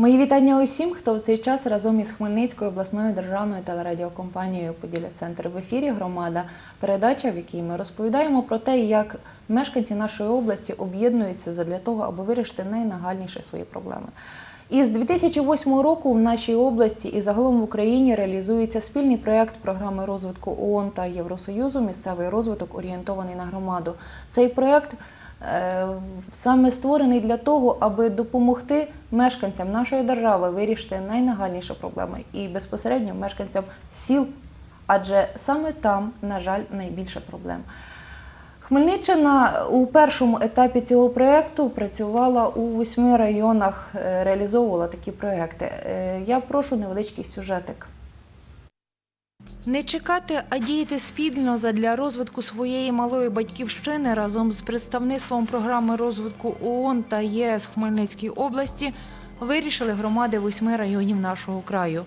Мої вітання усім, хто в цей час разом із Хмельницькою обласною державною телерадіокомпанією Поділля Центр в ефірі Громада. Передача, в якій ми розповідаємо про те, як мешканці нашої області об'єднуються для того, аби вирішити найнагальніші свої проблеми. Із 2008 року в нашій області і загалом в Україні реалізується спільний проєкт програми розвитку ООН та Євросоюзу Місцевий розвиток орієнтований на громаду. Цей проєкт саме створений для того, аби допомогти мешканцям нашої держави вирішити найнагальніші проблеми і безпосередньо мешканцям сіл, адже саме там, на жаль, найбільше проблем. Хмельниччина у першому етапі цього проєкту працювала у восьми районах, е, реалізовувала такі проєкти. Е, Я прошу невеличкий сюжетик. Не чекати, а діяти спільно задля розвитку своєї малої батьківщини разом з представництвом програми розвитку ООН та ЄС в Хмельницькій області вирішили громади восьми районів нашого краю.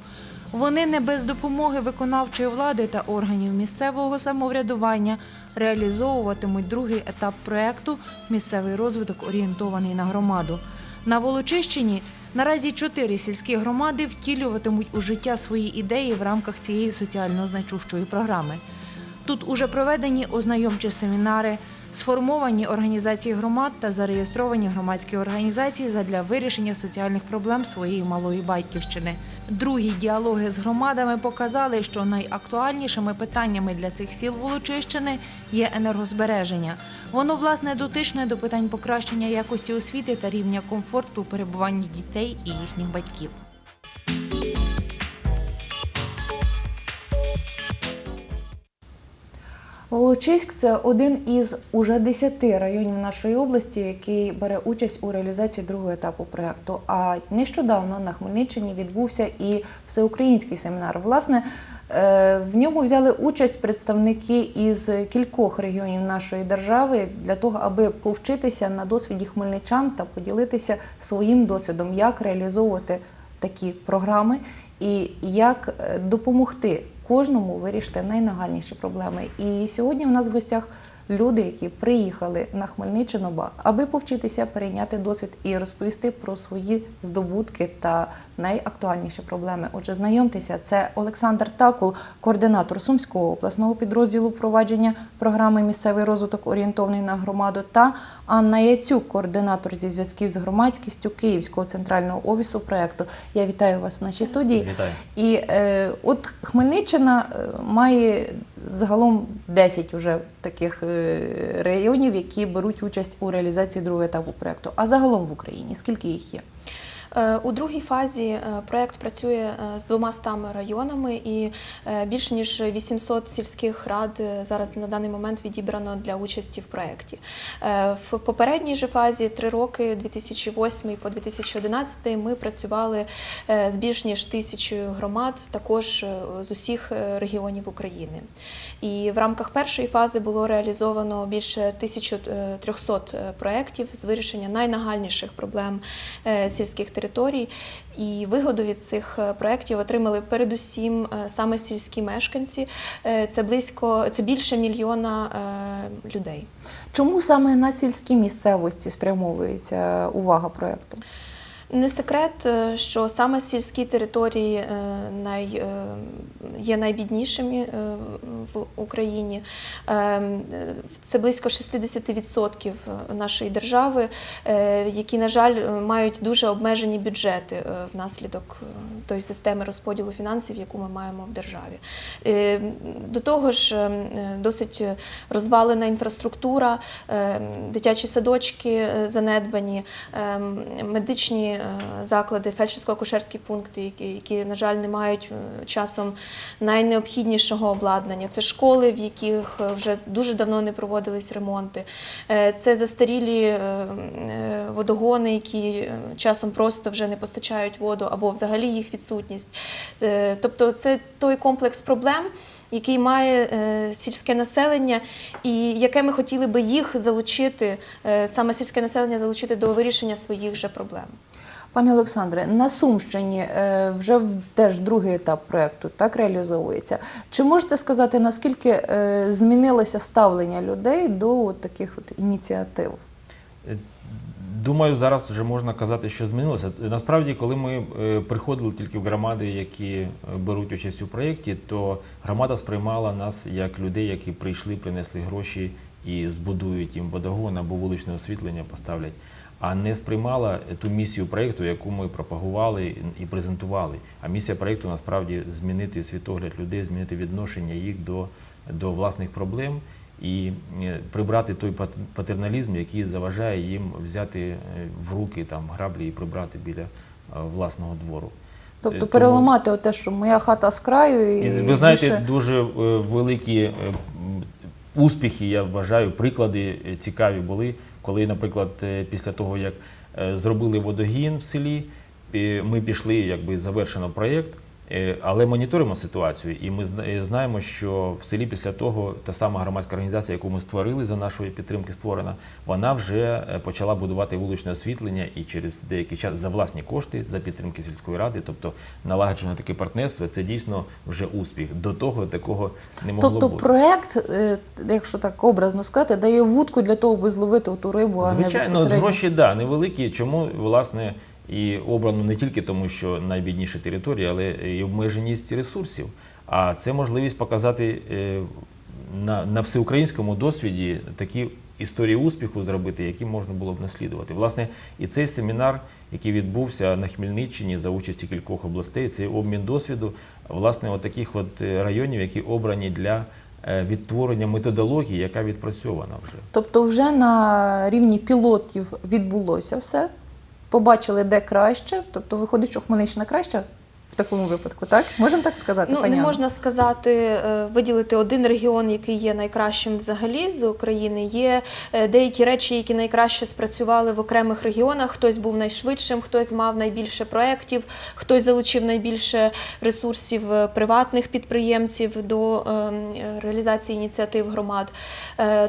Вони не без допомоги виконавчої влади та органів місцевого самоврядування реалізовуватимуть другий етап проекту Місцевий розвиток орієнтований на громаду. На Волочищині наразі чотири сільські громади втілюватимуть у життя свої ідеї в рамках цієї соціально значущої програми. Тут уже проведені ознайомчі семінари, сформовані організації громад та зареєстровані громадські організації задля вирішення соціальних проблем своєї малої батьківщини. Другі діалоги з громадами показали, що найактуальнішими питаннями для цих сіл Волочищини є енергозбереження. Воно власне дотичне до питань покращення якості освіти та рівня комфорту у перебуванні дітей і їхніх батьків. Волочиськ це один із уже 10 районів нашої області, який бере участь у реалізації другого етапу проєкту. А нещодавно на Хмельниччині відбувся і всеукраїнський семінар. Власне, е, в ньому взяли участь представники із кількох регіонів нашої держави для того, аби повчитися на досвіді хмельничан та поділитися своїм досвідом, як реалізовувати такі програми і як е, допомогти кожному вирішити найнагальніші проблеми. І сьогодні в нас в гостях люди, які приїхали на Хмельниччину, аби повчитися перейняти досвід і розповісти про свої здобутки та найактуальніші проблеми. Отже, знайомтеся, це Олександр Такул, координатор Сумського обласного підрозділу впровадження програми Місцевий розвиток орієнтований на громаду та Анна Яцюк, координатор зі зв'язків з громадськістю Київського центрального офісу проекту. Я вітаю вас в нашій студії. Вітаю. І е, от Хмельниччина е, має загалом 10 уже таких е, районів, які беруть участь у реалізації другого етапу проекту. А загалом в Україні скільки їх є? Е, У другій фазі е, проект працює е, з двома стами районами, і більше ніж 800 сільських рад зараз на даний момент відібрано для участі в проєкті. В попередній же фазі три роки, 2008 по 2011, ми працювали з більш ніж тисячою громад, також з усіх регіонів України. І в рамках першої фази було реалізовано більше 1300 е, проєктів з вирішення найнагальніших проблем сільських територій. І вигоду від цих е, проєктів отримали передусім е, саме сільські мешканці. Е, Це близько це більше мільйона людей. Чому саме на сільській місцевості спрямовується увага проекту? Не секрет, е, що саме сільські території е, е, є найбіднішими в Україні. Це близько 60% нашої держави, які, на жаль, мають дуже обмежені бюджети внаслідок тої системи розподілу фінансів, яку ми маємо в державі. До того ж, досить розвалена інфраструктура, дитячі садочки занедбані, медичні заклади, фельдшерсько-акушерські пункти, які, на жаль, не мають е, часом найнеобхіднішого обладнання. Це школи, в яких е, вже дуже давно не проводились ремонти. Е, Це застарілі е, е, водогони, які е, часом просто вже не постачають воду або взагалі їх відсутність. Е, Тобто, це той комплекс проблем. Який має е, сільське населення, і яке ми хотіли би їх залучити, е, саме сільське населення залучити до вирішення своїх же проблем. Пане Олександре, на Сумщині е, вже теж другий етап проекту так реалізовується. Чи можете сказати, наскільки е, змінилося ставлення людей до таких от ініціатив? Е, Думаю, зараз вже можна казати, що змінилося. Насправді, коли ми приходили тільки в громади, які беруть участь у проєкті, то громада сприймала нас як людей, які прийшли, принесли гроші і збудують їм водогон або вуличне освітлення поставлять, а не сприймала ту місію проєкту, яку ми пропагували і презентували. А місія проєкту насправді змінити світогляд людей, змінити відношення їх до, до власних проблем і е, прибрати той пат- патерналізм, який заважає їм взяти е, в руки там граблі і прибрати біля е, власного двору. Тобто тому- переламати те, що моя хата з краю, і, ви знаєте, більше- дуже великі успіхи, я вважаю, приклади цікаві були, коли, наприклад, е, після того, як е, зробили водогін в селі, ми пішли, якби завершено проєкт, але моніторимо ситуацію, і ми е, знаємо, що в селі після того та сама громадська організація, яку ми створили за нашої підтримки, створена, вона вже е, почала будувати вуличне освітлення і через деякий час за власні кошти, за підтримки сільської ради, тобто налагоджено таке партнерство. Це дійсно вже успіх. До того такого не могло Тобто бути. проект, е, якщо так образно сказати, дає вудку для того, аби зловити ту рибу, а не Звичайно, безпосередньо. гроші да, невеликі. Чому власне і обрано не тільки тому, що найбідніші території, але і обмеженість ресурсів. А це можливість показати е, на, на всеукраїнському досвіді такі історії успіху зробити, які можна було б наслідувати. Власне, і цей семінар, який відбувся на Хмельниччині за участі кількох областей, цей обмін досвіду, власне, от таких от е, районів, які обрані для е, відтворення методології, яка відпрацьована вже. Тобто вже на рівні пілотів відбулося все, побачили, де краще. Тобто виходить, що Хмельниччина краща в такому випадку, так? Можемо так сказати, Ну пані не можна сказати, е, виділити один регіон, який є найкращим взагалі з України. Є е, деякі речі, які найкраще спрацювали в окремих регіонах. Хтось був найшвидшим, хтось мав найбільше проєктів, хтось залучив найбільше ресурсів е, приватних підприємців до е, реалізації ініціатив громад.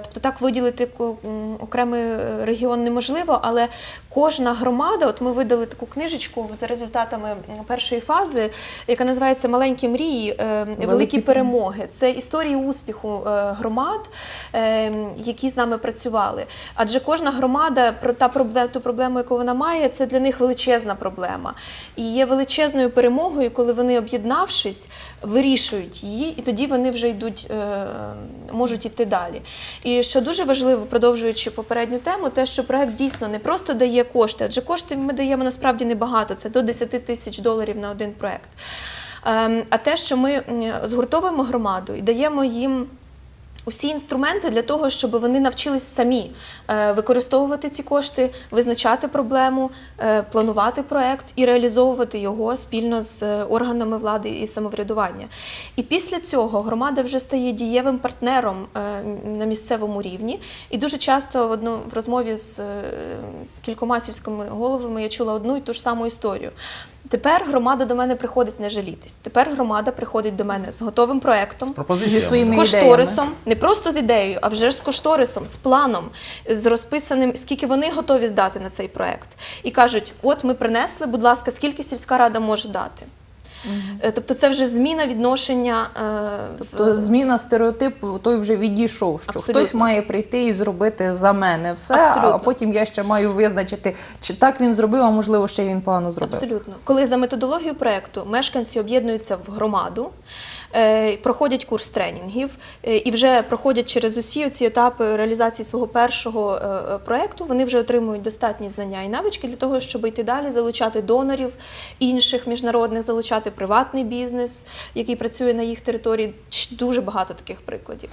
Тобто так виділити окремий регіон неможливо, але кожна громада, от ми видали таку книжечку за результатами першої фази, яка називається Маленькі мрії, е, великі, Великі перемоги. Це історії успіху е, громад, е, які з нами працювали. Адже кожна громада про та проблема, ту проблему, яку вона має, це для них величезна проблема. І є величезною перемогою, коли вони, об'єднавшись, вирішують її, і тоді вони вже йдуть, можуть іти далі. І що дуже важливо, продовжуючи попередню тему, те, що проект дійсно не просто дає кошти, адже коштів ми даємо насправді небагато, це до 10 тисяч доларів на один проект. Ем, А те, що ми згуртовуємо громаду і даємо їм. Усі інструменти для того, щоб вони навчились самі е, використовувати ці кошти, визначати проблему, е, планувати проект і реалізовувати його спільно з е, органами влади і самоврядування. І після цього громада вже стає дієвим партнером на місцевому рівні. І дуже часто в одну в розмові з кількома сільськими головами я чула одну і ту ж саму історію. Тепер громада до мене приходить не жалітись. Тепер громада приходить до мене з готовим проектом, З пропозиціями. Зі своїми з ідеями. кошторисом, не просто з ідеєю, а вже ж з кошторисом, з планом, з розписаним, скільки вони готові здати на цей проект. І кажуть: от ми принесли, будь ласка, скільки сільська рада може дати. Е, Тобто це вже зміна відношення. е, в- Тобто зміна стереотипу той вже відійшов, що Абсолютно. хтось має прийти і зробити за мене все, а потім я ще маю визначити, чи так він зробив, а можливо ще він погано зробив. Абсолютно. Коли за методологією проекту мешканці об'єднуються в громаду, е, проходять курс тренінгів і вже проходять через усі ці етапи реалізації свого першого е, вони вже отримують достатні знання і навички для того, щоб йти далі, залучати донорів інших міжнародних, залучати приватний бізнес, який працює на їх території. Дуже багато таких прикладів.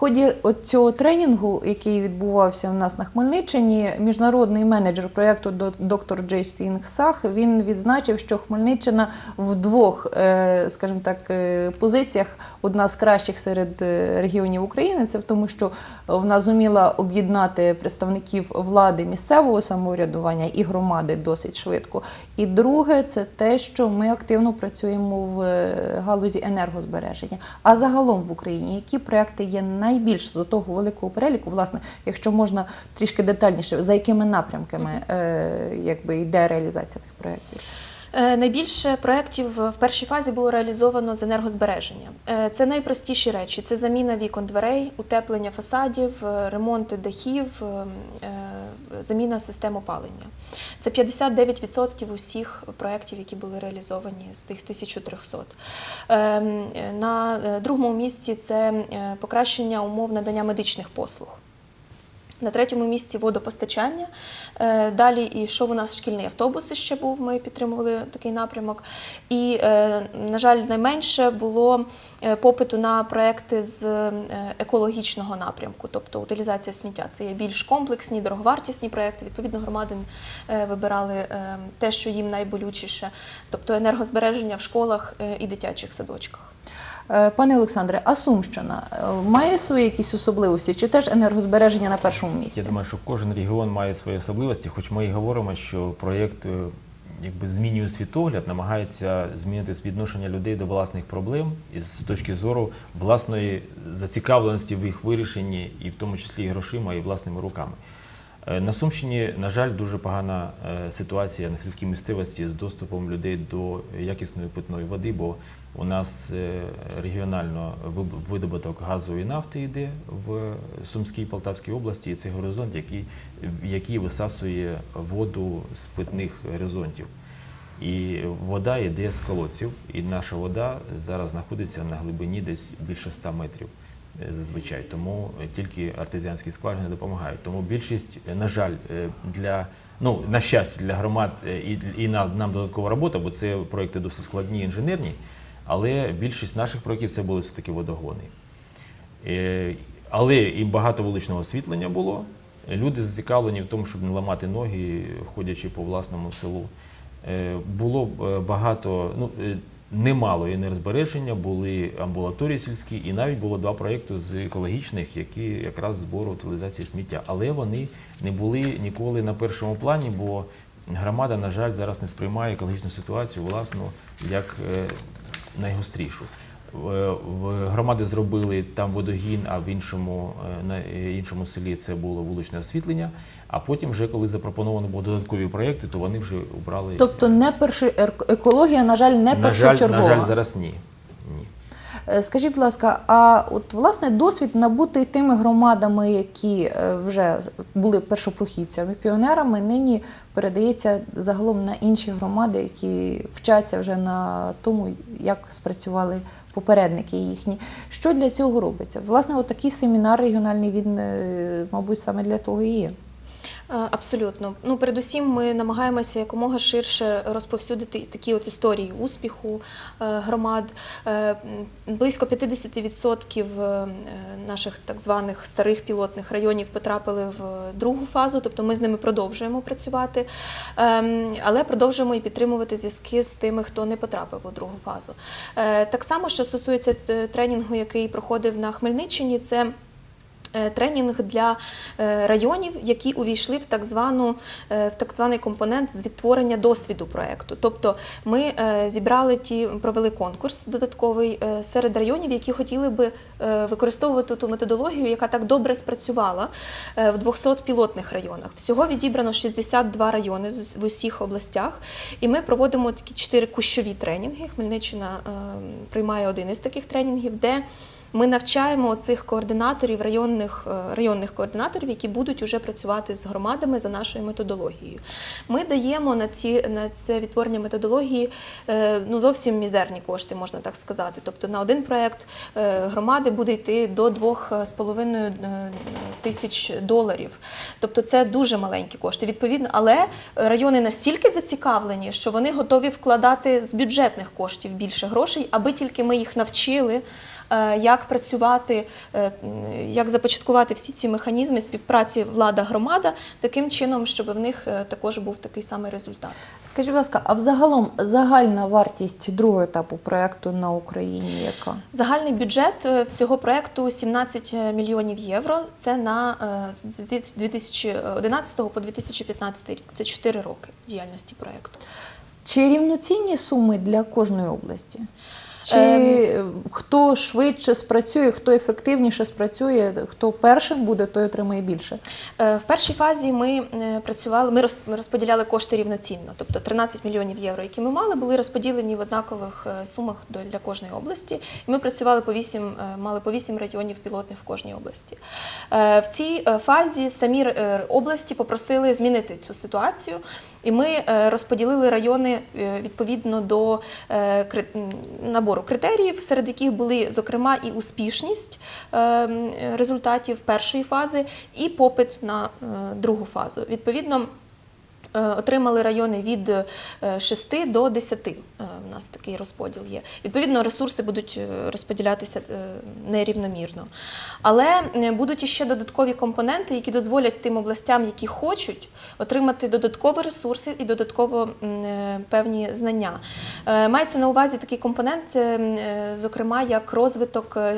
Ході цього тренінгу, який відбувався в нас на Хмельниччині, міжнародний менеджер проєкту до- доктор Джейстін Сах він відзначив, що Хмельниччина в двох, е, скажімо так, е, позиціях одна з кращих серед е, регіонів України. Це в тому, що вона зуміла об'єднати представників влади місцевого самоврядування і громади досить швидко. І друге, це те, що ми активно працюємо в галузі енергозбереження. А загалом в Україні які проекти є найбільш з того великого переліку, власне, якщо можна трішки детальніше, за якими напрямками е, якби йде реалізація цих проєктів? Е, Найбільше проєктів в першій фазі було реалізовано з енергозбереження. Е, Це найпростіші речі: це заміна вікон дверей, утеплення фасадів, е, ремонти дахів, е, е, заміна систем опалення. Це 59% усіх проєктів, які були реалізовані з тих 1300. Ем, На другому місці це покращення умов надання медичних послуг. На третьому місці водопостачання. Е, Далі йшов у нас шкільний автобус ще був. Ми підтримували такий напрямок. І, е, на жаль, найменше було е, попиту на проекти з екологічного напрямку, тобто утилізація сміття. Це є більш комплексні, дороговартісні проекти. Відповідно, громади вибирали те, що їм найболючіше, тобто енергозбереження в школах і дитячих садочках. Е, Пане Олександре, а Сумщина е, має свої якісь особливості, чи теж енергозбереження на першому місці? Я думаю, що кожен регіон має свої особливості, хоч ми і говоримо, що проєкт е, якби змінює світогляд, намагається змінити відношення людей до власних проблем і з точки зору власної зацікавленості в їх вирішенні, і в тому числі і грошима, і власними руками. На Сумщині, на жаль, дуже погана ситуація на сільській місцевості з доступом людей до якісної питної води, бо у нас е, регіонально видобуток газу і нафти йде в Сумській Полтавській області, і це горизонт, який, який висасує воду з питних горизонтів. І вода йде з колодців, і наша вода зараз знаходиться на глибині десь більше 100 метрів е, зазвичай. Тому тільки артезіанські скважини допомагають. Тому більшість, е, на жаль, для ну на щастя для громад і, і нам додаткова робота, бо це проекти досить складні інженерні, але більшість наших проєктів це були все таки водогони. Е, Але і багато вуличного освітлення було. Люди зацікавлені в тому, щоб не ламати ноги, ходячи по власному селу. Е, Було е, багато, ну немало енергозбереження, були амбулаторії сільські, і навіть було два проєкти з екологічних, які якраз збору утилізації сміття. Але вони не були ніколи на першому плані, бо громада, на жаль, зараз не сприймає екологічну ситуацію власну як найгострішу. Громади зробили там водогін, а в іншому, е, на е, іншому селі це було вуличне освітлення. А потім, вже коли запропоновано було додаткові проекти, то вони вже обрали. Тобто не перший ер- екологія, на жаль, не на жаль, першочергова. на жаль, зараз ні. Е, Скажіть, будь ласка, а от власне досвід набутий тими громадами, які е, вже були першопрохідцями, піонерами, нині передається загалом на інші громади, які вчаться вже на тому, як спрацювали попередники їхні. Що для цього робиться? Власне, от такий семінар регіональний він, е, мабуть, саме для того і є. Е, Абсолютно. Ну, передусім, ми намагаємося якомога ширше розповсюдити такі от історії успіху е, громад. Е, Близько 50% е, наших так званих старих пілотних районів потрапили в другу фазу, тобто ми з ними продовжуємо працювати, Ем, але продовжуємо і підтримувати зв'язки з тими, хто не потрапив у другу фазу. Так само, що стосується тренінгу, який проходив на Хмельниччині, це тренінг для е, районів, які увійшли в так звану е, в так званий компонент з відтворення досвіду проекту. Тобто ми е, зібрали ті, провели конкурс додатковий е, серед районів, які хотіли би е, використовувати ту методологію, яка так добре спрацювала е, в 200 пілотних районах. Всього відібрано 62 райони в усіх областях, і ми проводимо такі чотири кущові тренінги. Хмельниччина е, приймає один із таких тренінгів, де ми навчаємо цих координаторів, районних, е, районних координаторів, які будуть уже працювати з громадами за нашою методологією. Ми даємо на, ці, на це відтворення методології е, ну, зовсім мізерні кошти, можна так сказати. Тобто на один проєкт е, громади буде йти до 2,5 е, тисяч доларів. Тобто це дуже маленькі кошти. Відповідно, але райони настільки зацікавлені, що вони готові вкладати з бюджетних коштів більше грошей, аби тільки ми їх навчили, як працювати, е, як започаткувати всі ці механізми співпраці влада-громада, таким чином, щоб в них е, також був такий самий результат. Скажіть, будь ласка, а взагалом загальна вартість другого етапу проекту на Україні яка? Загальний бюджет е, всього проекту 17 мільйонів євро. Це на е, з 2011 по 2015 рік. Це 4 роки діяльності проекту. Чи рівноцінні суми для кожної області? Чи Ем. хто швидше спрацює, хто ефективніше спрацює, хто першим буде, той отримає більше? Е, В першій фазі ми е, працювали, ми розподіляли кошти рівноцінно, тобто 13 мільйонів євро, які ми мали, були розподілені в однакових е, сумах для кожної області. І ми працювали по 8, е, мали по 8 районів пілотних в кожній області. В цій фазі самі області попросили змінити цю ситуацію, і ми розподілили райони відповідно до м, набору критеріїв, серед яких були, зокрема, і успішність е, результатів першої фази, і попит на е, другу фазу. Відповідно. Е, Отримали райони від 6 до 10. е, У нас такий розподіл є. Відповідно, ресурси будуть е, розподілятися е, нерівномірно. Але е, будуть іще додаткові компоненти, які дозволять тим областям, які хочуть, отримати додаткові ресурси і додатково е, певні знання. Е, Мається на увазі такий компонент, е, е, зокрема, як розвиток, е,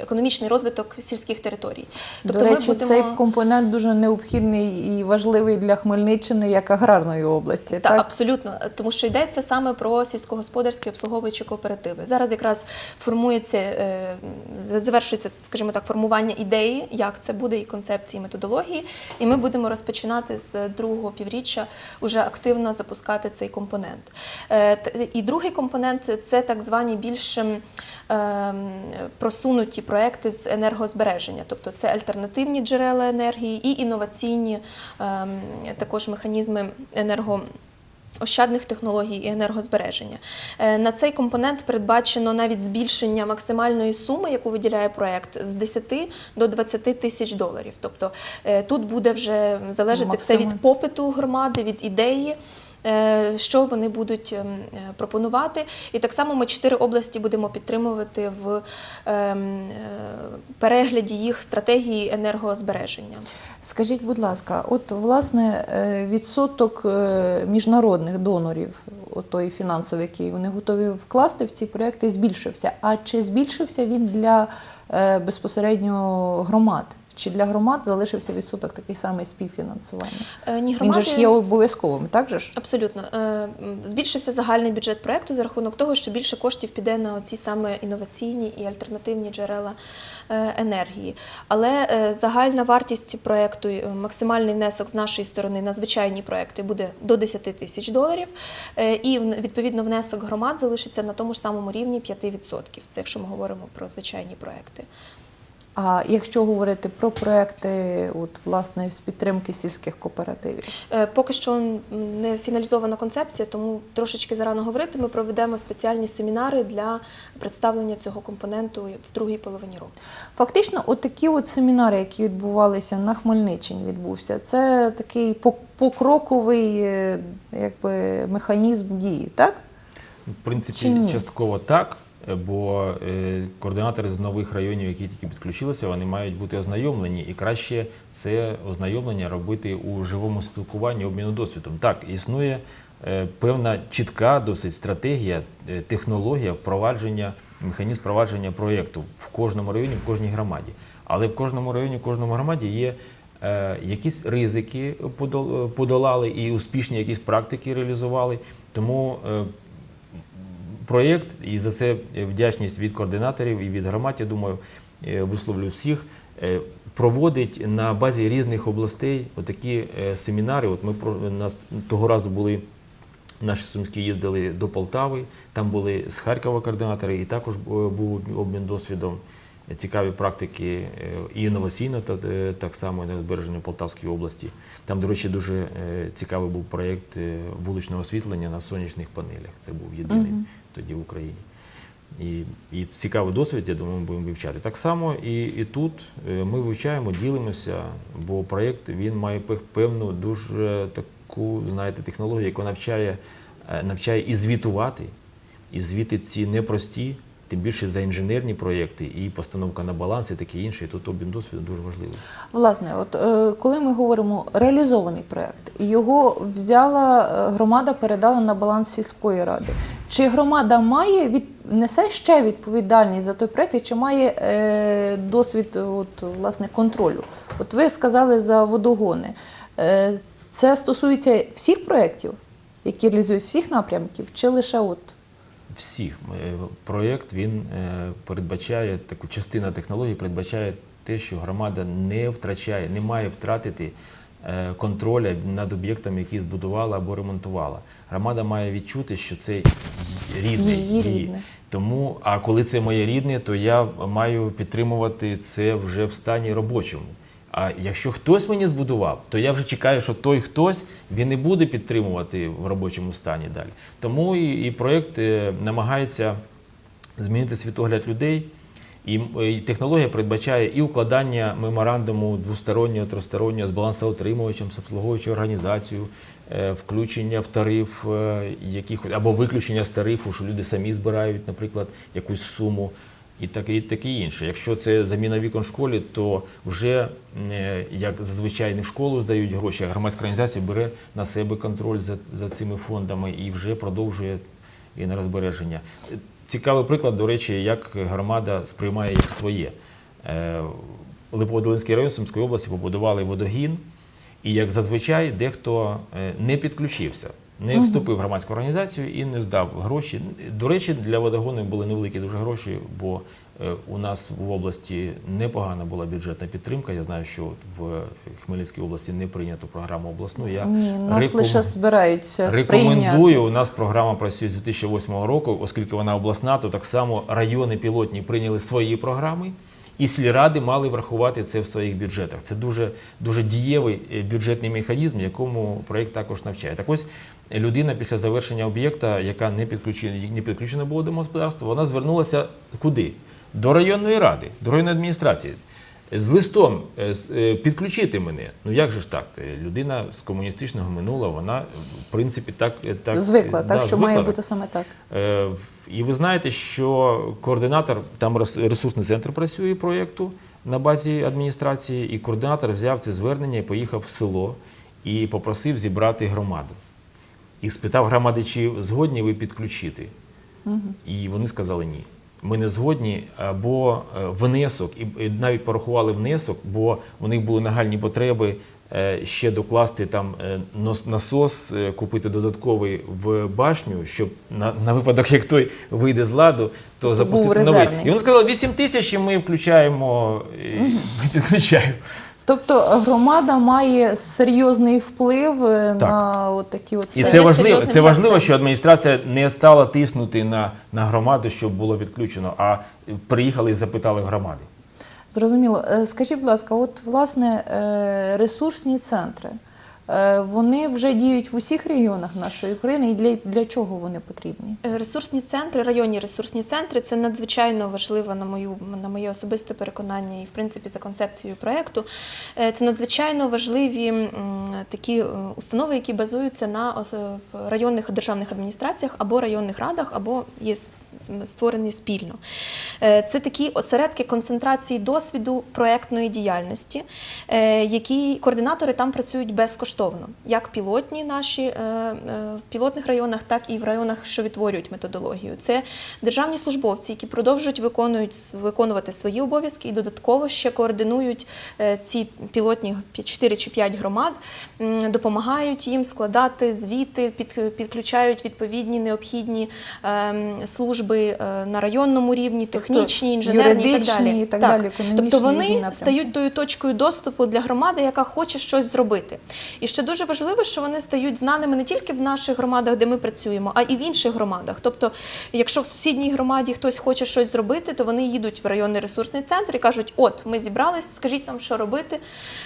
економічний розвиток сільських територій. До речі, цей компонент дуже необхідний і важливий для Хмельниччини як аграрної області. Та, так? абсолютно, тому що йдеться саме про сільськогосподарські обслуговуючі кооперативи. Зараз якраз формується, е, завершується, скажімо так, формування ідеї, як це буде, і концепції, і методології. І ми будемо розпочинати з другого півріччя уже активно запускати цей компонент. Е, І другий компонент це так звані більш ем, просунуті проекти з енергозбереження, тобто це альтернативні джерела енергії і інноваційні ем, також механізми енерго. Ощадних технологій і енергозбереження Е, на цей компонент передбачено навіть збільшення максимальної суми, яку виділяє проект, з 10 до 20 тисяч доларів. Тобто е, тут буде вже залежати все від попиту громади, від ідеї. Е, Що вони будуть ем, е, пропонувати, і так само ми чотири області будемо підтримувати в ем, е, перегляді їх стратегії енергозбереження. Скажіть, будь ласка, от власне відсоток міжнародних донорів, той фінансовий, який вони готові вкласти в ці проекти, збільшився. А чи збільшився він для безпосередньо громад? Чи для громад залишився відсоток такий самий співфінансування? Е, Ні, Він же ж є обов'язковим, так же ж? Абсолютно Е, збільшився загальний бюджет проекту за рахунок того, що більше коштів піде на ці саме інноваційні і альтернативні джерела е, енергії. Але загальна вартість проекту, е, максимальний внесок з нашої сторони на звичайні проекти буде до 10 тисяч доларів. І відповідно внесок громад залишиться на тому ж самому рівні 5%. Це якщо ми говоримо про звичайні проекти. А якщо говорити про проекти, от власне з підтримки сільських кооперативів, Е, Поки що не фіналізована концепція, тому трошечки зарано говорити. Ми проведемо спеціальні семінари для представлення цього компоненту в другій половині року. Фактично, от такі от семінари, які відбувалися на Хмельниччині, відбувся. Це такий покроковий е, якби, механізм дії, так? В принципі, частково так, бо е, координатори з нових районів, які тільки підключилися, вони мають бути ознайомлені, і краще це ознайомлення робити у живому спілкуванні, обміну досвідом. Так, існує е, певна чітка досить стратегія, е, технологія впровадження, механізм впровадження проєкту в кожному районі, в кожній громаді. Але в кожному районі, в кожному громаді є е, якісь ризики подолали і успішні якісь практики реалізували. Тому е, проєкт, і за це вдячність від координаторів і від громад, я думаю, е, висловлю всіх, е, проводить на базі різних областей отакі е, семінари. От ми нас того разу були. Наші сумські їздили до Полтави, там були з Харкова координатори, і також е, був обмін досвідом. Цікаві практики е, і інноваційно, е, так само збережені в Полтавській області. Там, до речі, дуже е, цікавий був проєкт вуличного освітлення на сонячних панелях. Це був єдиний тоді в Україні. І, і цікавий досвід, я думаю, ми будемо вивчати. Так само і, і тут ми вивчаємо, ділимося, бо проєкт він має певну дуже таку, знаєте, технологію, яка навчає, навчає і звітувати, і звіти ці непрості, тим більше за інженерні проєкти, і постановка на баланс, і таке інше. І тут обмін досвіду дуже важливий. Власне, от е, коли ми говоримо реалізований проект, його взяла е, громада, передала на баланс сільської ради. Чи громада має від несе ще відповідальність за той проект, і чи має е, досвід от, власне контролю? От ви сказали за водогони. Е, це стосується всіх проєктів, які реалізують всіх напрямків, чи лише от всіх. Е, Проєкт він е, передбачає таку частина технології, передбачає те, що громада не втрачає, не має втратити е, контроля над об'єктом, який збудувала або ремонтувала. Громада має відчути, що це рідне. Її рідне. Тому, а коли це моє рідне, то я маю підтримувати це вже в стані робочому. А якщо хтось мені збудував, то я вже чекаю, що той хтось він не буде підтримувати в робочому стані далі. Тому і, і проєкт е, намагається змінити світогляд людей. І, і технологія передбачає і укладання меморандуму двостороннього, тристороннього з балансоутримувачем, з обслуговуючою організацією, е, включення в тариф е, яких, або виключення з тарифу, що люди самі збирають, наприклад, якусь суму. І таке, і таке інше. Якщо це заміна вікон в школі, то вже як зазвичай не в школу здають гроші, а громадська організація бере на себе контроль за, за цими фондами і вже продовжує і на розбереження. Цікавий приклад, до речі, як громада сприймає їх своє. Е, Липоводолинський район Сумської області побудували водогін, і як зазвичай дехто е, не підключився, не вступив в громадську організацію і не здав гроші. До речі, для водогону були невеликі дуже гроші, бо е, у нас в області непогана була бюджетна підтримка. Я знаю, що в Хмельницькій області не прийнято програму обласну. Я Ні, нас реком- лише збираються сприйняти. Рекомендую. У нас програма працює з 2008 року, оскільки вона обласна, то так само райони пілотні прийняли свої програми. І сільради мали врахувати це в своїх бюджетах. Це дуже, дуже дієвий е, бюджетний механізм, якому проєкт також навчає. Так ось людина після завершення об'єкта, яка не підключена, не підключена була до господарства, вона звернулася куди? До районної ради, до районної адміністрації з листом е, е, підключити мене. Ну як же ж так? Е, Людина з комуністичного минулого, вона в принципі так, так Звикла, е, так що звикла має бути саме так. І ви знаєте, що координатор, там рес- ресурсний центр працює проєкту на базі адміністрації, і координатор взяв це звернення і поїхав в село і попросив зібрати громаду. І спитав громади, чи згодні ви підключити. І вони сказали ні. Ми не згодні, або е, внесок, і навіть порахували внесок, бо у них були нагальні потреби е, ще докласти там е, насос, купити додатковий в башню, щоб на, на випадок, як той вийде з ладу, то Був запустити новий. І вони сказали, 8 тисяч і ми включаємо, і ми підключаємо. Тобто громада має серйозний вплив е, Так. на от такі от І це важливо, це важливо, що адміністрація не стала тиснути на, на громаду, щоб було відключено, а приїхали і запитали в громади. Зрозуміло. Е, Скажіть, будь ласка, от власне е, ресурсні центри. Е, Вони вже діють в усіх регіонах нашої країни, і для, для чого вони потрібні? Е, Ресурсні центри, районні ресурсні центри це надзвичайно важливо на мою на моє особисте переконання і в принципі за концепцією проекту. Е, Це надзвичайно важливі такі установи, які базуються на районних державних адміністраціях або районних радах, або є створені спільно. Це такі осередки концентрації досвіду проектної діяльності, які координатори там працюють безкоштовно, як пілотні наші е, е, в пілотних районах, так і в районах, що відтворюють методологію. Це державні службовці, які продовжують виконують виконувати свої обов'язки і додатково ще координують е, ці пілотні 4 чи 5 громад, допомагають їм складати звіти, підключають відповідні необхідні служби на районному рівні, технічні, інженерні і так далі. і так далі, Тобто вони стають тою точкою доступу для громади, яка хоче щось зробити. І ще дуже важливо, що вони стають знаними не тільки в наших громадах, де ми працюємо, а і в інших громадах. Тобто, якщо в сусідній громаді хтось хоче щось зробити, то вони їдуть в районний ресурсний центр і кажуть: От, ми зібрались, скажіть нам, що робити,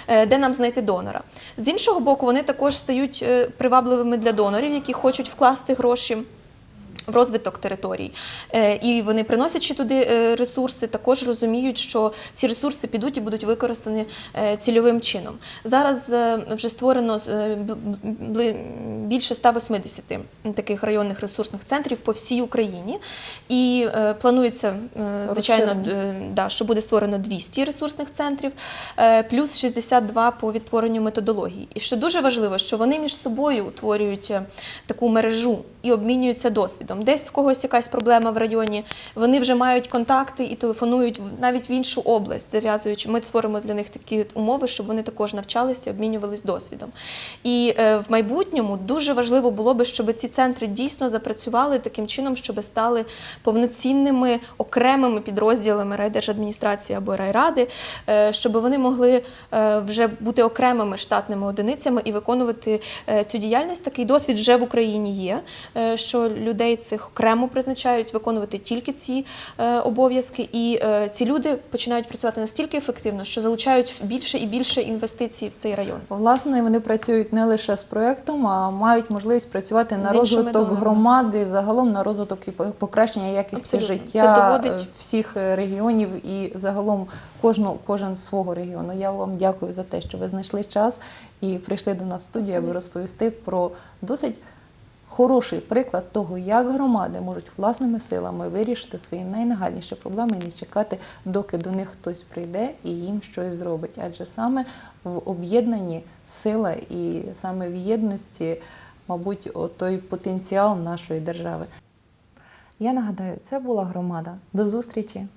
е, де нам знайти донора. З іншого боку, вони також стають е, привабливими для донорів, які хочуть вкласти гроші. В розвиток територій. Е, І вони, приносячи туди е, ресурси, також розуміють, що ці ресурси підуть і будуть використані е, цільовим чином. Зараз вже створено більше 180 таких районних ресурсних центрів по всій Україні. І планується, звичайно, да, що буде створено 200 ресурсних центрів, плюс 62 по відтворенню методології. І що дуже важливо, що вони між собою утворюють таку мережу і обмінюються досвідом. Досвідом. Десь в когось якась проблема в районі. Вони вже мають контакти і телефонують навіть в іншу область, зав'язуючи. Ми створимо для них такі умови, щоб вони також навчалися, обмінювались досвідом. І е, в майбутньому дуже важливо було би, щоб ці центри дійсно запрацювали таким чином, щоб стали повноцінними окремими підрозділами райдержадміністрації або райради, е, щоб вони могли е, вже бути окремими штатними одиницями і виконувати цю діяльність. Такий досвід вже в Україні є, що людей цих окремо призначають виконувати тільки ці е, обов'язки, і е, ці люди починають працювати настільки ефективно, що залучають більше і більше інвестицій в цей район. Власне, вони працюють не лише з проєктом, а мають можливість працювати на розвиток громади, загалом на розвиток і покращення якості Абсолютно. життя Це доводить- е, всіх е, регіонів і загалом кожну, кожен свого регіону. Я вам дякую за те, що ви знайшли час і прийшли до нас в студію, аби розповісти про досить. Хороший приклад того, як громади можуть власними силами вирішити свої найнагальніші проблеми і не чекати, доки до них хтось прийде і їм щось зробить. Адже саме в об'єднанні сила і саме в єдності, мабуть, той потенціал нашої держави. Я нагадаю, це була громада. До зустрічі!